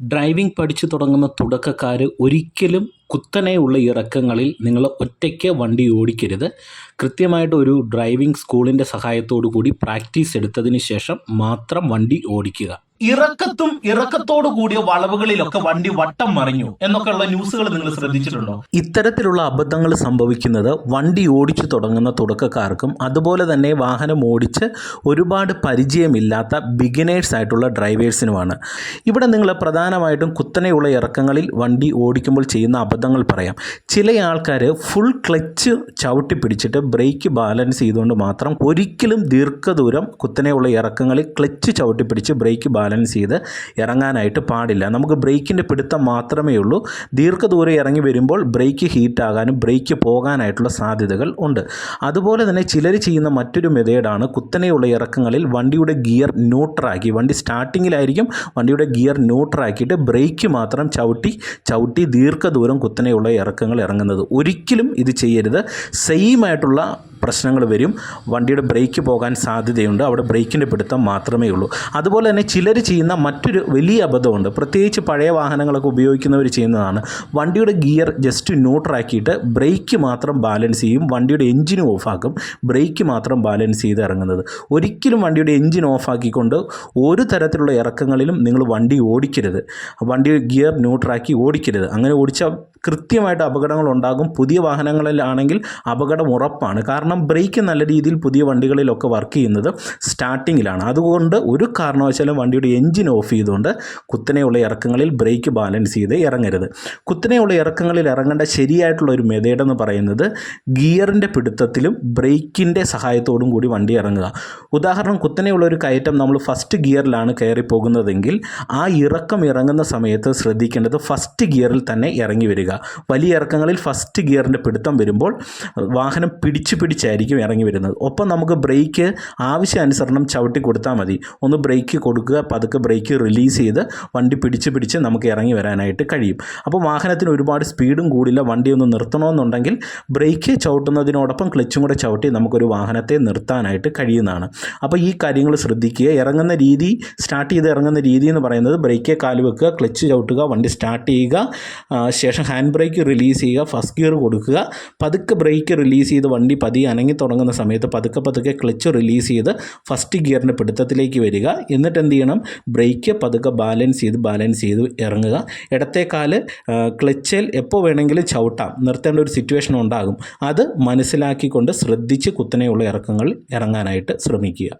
Driving പഠിച്ചു തുടങ്ങുന്ന തുടക്കക്കാർ ഒരിക്കലും കുത്തനെയുള്ള ഇറക്കങ്ങളിൽ നിങ്ങൾ ഒറ്റയ്ക്ക് വണ്ടി ഓടിക്കരുത്. കൃത്യമായിട്ട് ഒരു ഡ്രൈവിംഗ് സ്കൂളിന്റെ സഹായത്തോടു കൂടി പ്രാക്ടീസ് എടുത്തതിന് ശേഷം മാത്രം വണ്ടി ഓടിക്കുക. ഇറക്കത്തും ഇറക്കത്തോടു കൂടിയ വളവുകളിലൊക്കെ വണ്ടി വട്ടം മറിഞ്ഞു എന്നൊക്കെയുള്ള ന്യൂസുകൾ നിങ്ങൾ ശ്രദ്ധിച്ചിട്ടുണ്ടോ? ഇത്തരത്തിലുള്ള അബദ്ധങ്ങൾ സംഭവിക്കുന്നത് വണ്ടി ഓടിച്ചു തുടങ്ങുന്ന തുടക്കക്കാർക്കും അതുപോലെ തന്നെ വാഹനം ഓടിച്ച് ഒരുപാട് പരിചയമില്ലാത്ത ബിഗിനേഴ്സ് ആയിട്ടുള്ള ഡ്രൈവേഴ്സിനുമാണ് ഇവിടെ നിങ്ങൾ പ്രധാനമായിട്ടും കുത്തനെയുള്ള ഇറക്കങ്ങളിൽ വണ്ടി ഓടിക്കുമ്പോൾ ചെയ്യുന്ന അബദ്ധങ്ങൾ പറയാം. ചില ആൾക്കാർ ഫുൾ ക്ലച്ച് ചവിട്ടി പിടിച്ചിട്ട് ബ്രേക്ക് ബാലൻസ് ചെയ്തുകൊണ്ട് മാത്രം ഒരിക്കലും ദീർഘദൂരം കുത്തനെയുള്ള ഇറക്കങ്ങളിൽ ക്ലച്ച് ചവിട്ടി പിടിച്ച് ബ്രേക്ക് ബാലൻസ് ചെയ്ത് ഇറങ്ങാനായിട്ട് പാടില്ല. നമുക്ക് ബ്രേക്കിന്റെ പിടുത്തം മാത്രമേ ഉള്ളൂ. ദീർഘദൂരം ഇറങ്ങി വരുമ്പോൾ ബ്രേക്ക് ഹീറ്റ് ആകാനും ബ്രേക്ക് പോകാനായിട്ടുള്ള സാധ്യതകൾ ഉണ്ട്. അതുപോലെ തന്നെ ചിലർ ചെയ്യുന്ന മറ്റൊരു മെതേഡാണ് കുത്തനെയുള്ള ഇറക്കങ്ങളിൽ വണ്ടിയുടെ ഗിയർ ന്യൂട്രാക്കി വണ്ടി സ്റ്റാർട്ടിങ്ങിലായിരിക്കും വണ്ടിയുടെ ഗിയർ ന്യൂട്രാക്കിയിട്ട് ബ്രേക്ക് മാത്രം ചവിട്ടി ചവിട്ടി ദീർഘദൂരം കുത്തനെയുള്ള ഇറക്കങ്ങൾ ഇറങ്ങുന്നത്. ഒരിക്കലും ഇത് ചെയ്യരുത്. സെയിം ആയിട്ടുള്ള പ്രശ്നങ്ങൾ വരും വണ്ടിയുടെ ബ്രേക്ക് പോകാൻ സാധ്യതയുണ്ട് അവിടെ ബ്രേക്കിന്റെ പിടുത്തം മാത്രമേ ഉള്ളൂ. അതുപോലെ തന്നെ ചിലർ ചെയ്യുന്ന മറ്റൊരു വലിയ അബദ്ധമുണ്ട്. പ്രത്യേകിച്ച് പഴയ വാഹനങ്ങളൊക്കെ ഉപയോഗിക്കുന്നവർ ചെയ്യുന്നതാണ്. വണ്ടിയുടെ ഗിയർ ജസ്റ്റ് ന്യൂട്രാക്കിയിട്ട് ബ്രേക്ക് മാത്രം ബാലൻസ് ചെയ്യും വണ്ടിയുടെ എഞ്ചിൻ ഓഫാക്കും ബ്രേക്ക് മാത്രം ബാലൻസ് ചെയ്ത് ഇറങ്ങുന്നത്. ഒരിക്കലും വണ്ടിയുടെ എഞ്ചിൻ ഓഫാക്കിക്കൊണ്ട് ഒരു തരത്തിലുള്ള ഇറക്കങ്ങളിലും നിങ്ങൾ വണ്ടി ഓടിക്കരുത്. വണ്ടി ഗിയർ ന്യൂട്രാക്കി ഓടിക്കരുത്. അങ്ങനെ ഓടിച്ചാൽ കൃത്യമായിട്ട് അപകടങ്ങൾ ഉണ്ടാകും. പുതിയ വാഹനങ്ങളിലാണെങ്കിൽ അപകടം ഉറപ്പാണ്. കാരണം ബ്രേക്ക് നല്ല രീതിയിൽ പുതിയ വണ്ടികളിലൊക്കെ വർക്ക് ചെയ്യുന്നത് സ്റ്റാർട്ടിങ്ങിലാണ്. അതുകൊണ്ട് ഒരു കാരണവശാലും വണ്ടിയുടെ എഞ്ചിൻ ഓഫ് ചെയ്തുകൊണ്ട് കുത്തനെയുള്ള ഇറക്കങ്ങളിൽ ബ്രേക്ക് ബാലൻസ് ചെയ്ത് ഇറങ്ങരുത്. കുത്തനെയുള്ള ഇറക്കങ്ങളിൽ ഇറങ്ങേണ്ട ശരിയായിട്ടുള്ള ഒരു മെതേഡ് എന്ന് പറയുന്നത് ഗിയറിന്റെ പിടുത്തത്തിലും ബ്രേക്കിന്റെ സഹായത്തോടും കൂടി വണ്ടി ഇറങ്ങുക. ഉദാഹരണം കുത്തനെയുള്ള ഒരു കയറ്റം നമ്മൾ ഫസ്റ്റ് ഗിയറിലാണ് കയറി പോകുന്നതെങ്കിൽ ആ ഇറക്കം ഇറങ്ങുന്ന സമയത്ത് ശ്രദ്ധിക്കേണ്ടത് ഫസ്റ്റ് ഗിയറിൽ തന്നെ ഇറങ്ങി വരിക. വലിയ ഇറക്കങ്ങളിൽ ഫസ്റ്റ് ഗിയറിന്റെ പിടുത്തം വരുമ്പോൾ വാഹനം പിടിച്ച് പിടിച്ചായിരിക്കും ഇറങ്ങി വരുന്നത്. ഒപ്പം നമുക്ക് ബ്രേക്ക് ആവശ്യാനുസരണം ചവിട്ടി കൊടുത്താൽ മതി. ഒന്ന് ബ്രേക്ക് കൊടുക്കുക പതുക്കെ ബ്രേക്ക് റിലീസ് ചെയ്ത് വണ്ടി പിടിച്ച് പിടിച്ച് നമുക്ക് ഇറങ്ങി വരാനായിട്ട് കഴിയും. അപ്പോൾ വാഹനത്തിന് ഒരുപാട് സ്പീഡും കൂടില്ല. വണ്ടി ഒന്ന് നിർത്തണമെന്നുണ്ടെങ്കിൽ ബ്രേക്ക് ചവിട്ടുന്നതിനോടൊപ്പം ക്ലച്ചും കൂടെ ചവിട്ടി നമുക്കൊരു വാഹനത്തെ നിർത്താനായിട്ട് കഴിയുന്നതാണ്. അപ്പോൾ ഈ കാര്യങ്ങൾ ശ്രദ്ധിക്കുക. ഇറങ്ങുന്ന രീതി സ്റ്റാർട്ട് ചെയ്ത് ഇറങ്ങുന്ന രീതി എന്ന് പറയുന്നത് ബ്രേക്ക് കാൽ വെക്കുക ക്ലച്ച് ചവിട്ടുക വണ്ടി സ്റ്റാർട്ട് ചെയ്യുക ശേഷം ഹാൻഡ് ബ്രേക്ക് റിലീസ് ചെയ്യുക ഫസ്റ്റ് ഗിയർ കൊടുക്കുക. പതുക്കെ ബ്രേക്ക് റിലീസ് ചെയ്ത് വണ്ടി പതിയെ അനങ്ങി തുടങ്ങുന്ന സമയത്ത് പതുക്കെ പതുക്കെ ക്ലച്ച് റിലീസ് ചെയ്ത് ഫസ്റ്റ് ഗിയറിന്റെ പിടുത്തത്തിലേക്ക് വരിക. എന്നിട്ട് എന്ത് ചെയ്യണം? ബ്രേക്ക് പതുക്കെ ബാലൻസ് ചെയ്ത് ബാലൻസ് ചെയ്ത് ഇറങ്ങുക. ഇടത്തെ കാൽ ക്ലച്ചിൽ എപ്പോൾ വേണമെങ്കിലും ചവിട്ടാം. നിർത്തേണ്ട ഒരു സിറ്റുവേഷൻ ഉണ്ടാകും. അത് മനസ്സിലാക്കിക്കൊണ്ട് ശ്രദ്ധിച്ച് കുത്തനെയുള്ള ഇറക്കങ്ങൾ ഇറങ്ങാനായിട്ട് ശ്രമിക്കുക.